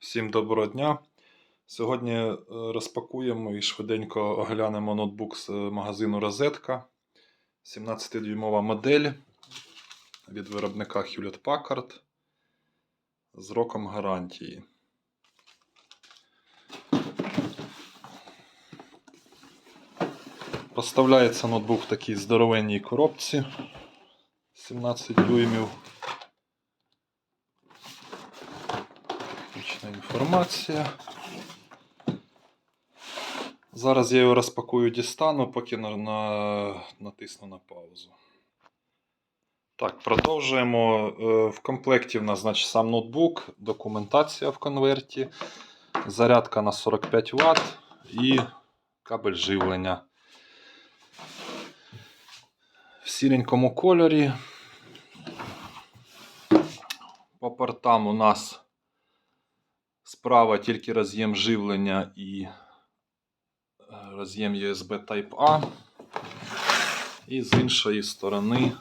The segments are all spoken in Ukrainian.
Всім доброго дня. Сьогодні е, розпакуємо і швиденько оглянемо ноутбук з е, магазину Розетка. 17-дюймова модель від виробника Hewlett Packard з роком гарантії. Поставляється ноутбук в такій здоровенній коробці 17 дюймів. Інформація. Зараз я його розпакую дістану, поки на, на, натисну на паузу. Так, продовжуємо. Е, В комплекті в нас значить, сам ноутбук, документація в конверті, зарядка на 45 Вт і кабель живлення. В сіренькому кольорі. По портам у нас Справа тільки роз'єм живлення і е, роз'єм USB Type-A. І з іншої сторони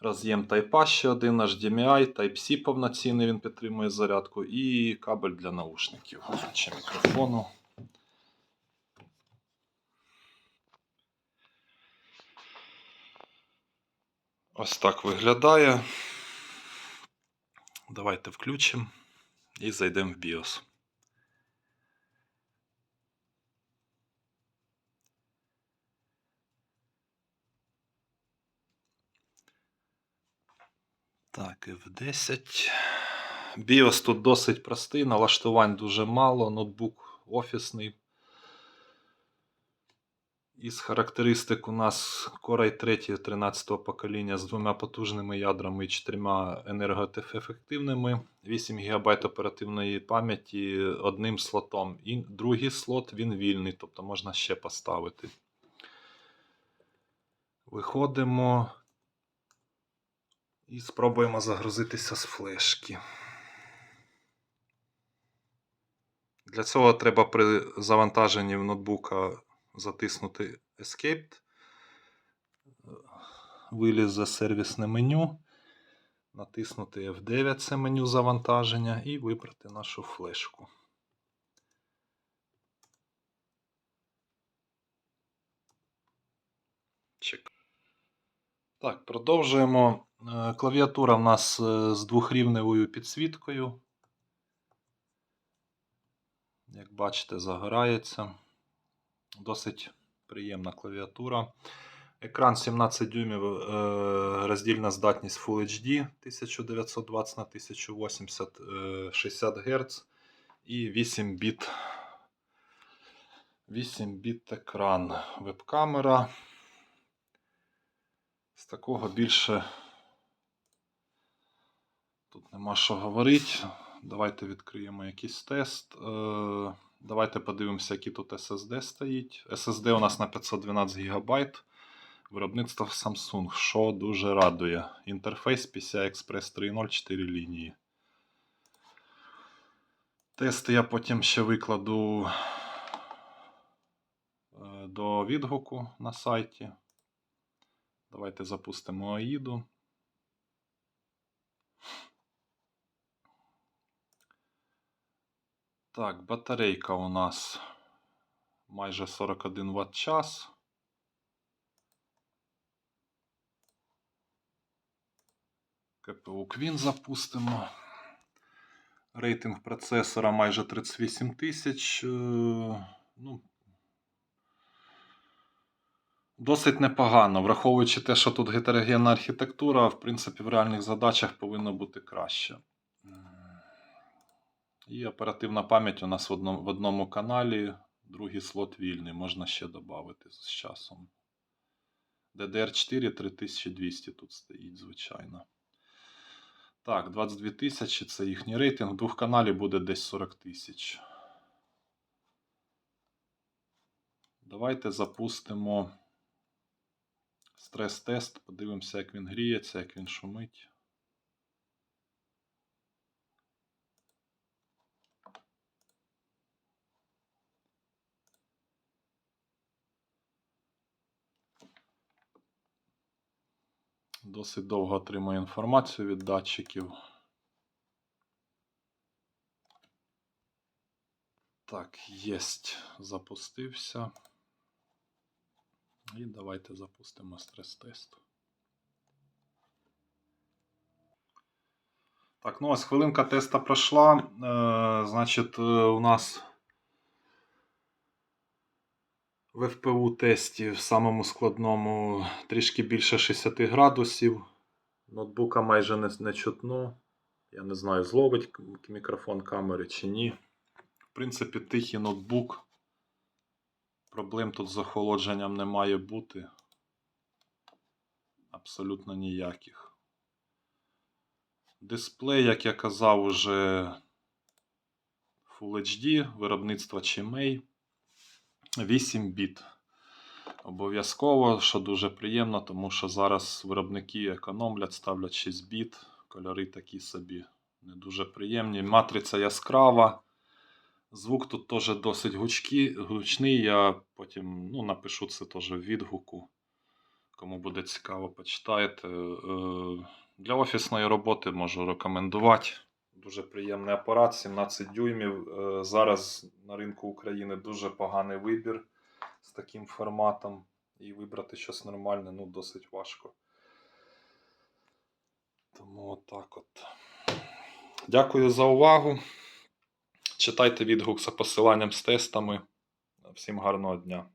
роз'єм Type-A ще один HDMI, Type-C повноцінний він підтримує зарядку, і кабель для наушників чи мікрофону. Ось так виглядає. Давайте включимо і зайдемо в BIOS. Так, F10. BIOS тут досить простий, налаштувань дуже мало, ноутбук офісний. Із характеристик у нас Core i3 13 покоління з двома потужними ядрами і чотирма енергоефективними, 8 ГБ оперативної пам'яті одним слотом. І другий слот він вільний, тобто можна ще поставити. Виходимо і спробуємо загрузитися з флешки. Для цього треба при завантаженні в ноутбука затиснути Escape, виліз за сервісне меню, натиснути F9 це меню завантаження і вибрати нашу флешку. Так, продовжуємо. Е, Клавіатура в нас е, з двохрівневою підсвіткою. Як бачите, загорається. Досить приємна клавіатура. Екран 17 дюймів, е, роздільна здатність Full HD 1920 на 1080 е, 60 Гц і 8 біт 8 біт екран. Веб-камера. З такого більше тут нема що говорити. Давайте відкриємо якийсь тест. Давайте подивимося, який тут SSD стоїть. SSD у нас на 512 ГБ. Виробництво Samsung, що дуже радує. Інтерфейс PCI Express 3.0 4 лінії. Тести я потім ще викладу е, до відгуку на сайті. Давайте запустимо AIDу. Так, батарейка у нас майже 41 Вт час. КПУ Queen запустимо. Рейтинг процесора майже 38 тисяч. Е, Ну, досить непогано, враховуючи те, що тут гетерогенна архітектура, в принципі, в реальних задачах повинно бути краще. І оперативна пам'ять у нас в одному, в одному каналі, другий слот вільний, можна ще додати з часом. DDR4 3200 тут стоїть, звичайно. Так, 22 тисячі це їхній рейтинг. В двох каналі буде десь 40 тисяч. Давайте запустимо стрес-тест, подивимося, як він гріється, як він шумить. Досить довго отримує інформацію від датчиків. Так, єсть. Запустився. І давайте запустимо стрес-тест. Так, ну ось хвилинка теста пройшла. Е, значить, е, у нас в ФПУ тесті в самому складному трішки більше 60 градусів. Ноутбука майже не, не чутно. Я не знаю, зловить мікрофон камери чи ні. В принципі, тихий ноутбук. Проблем тут з охолодженням не має бути. Абсолютно ніяких. Дисплей, як я казав, уже Full HD, виробництво Chimay. 8 біт. Обов'язково, що дуже приємно, тому що зараз виробники економлять, ставлять 6 біт. Кольори такі собі не дуже приємні. Матриця яскрава. Звук тут теж досить гучкі, гучний. Я потім ну, напишу це теж в відгуку. Кому буде цікаво, почитайте. Е, Для офісної роботи можу рекомендувати. Дуже приємний апарат, 17 дюймів. Е, Зараз на ринку України дуже поганий вибір з таким форматом. І вибрати щось нормальне ну, досить важко. Тому отак от. Дякую за увагу. Читайте відгук за посиланням з тестами. Всім гарного дня!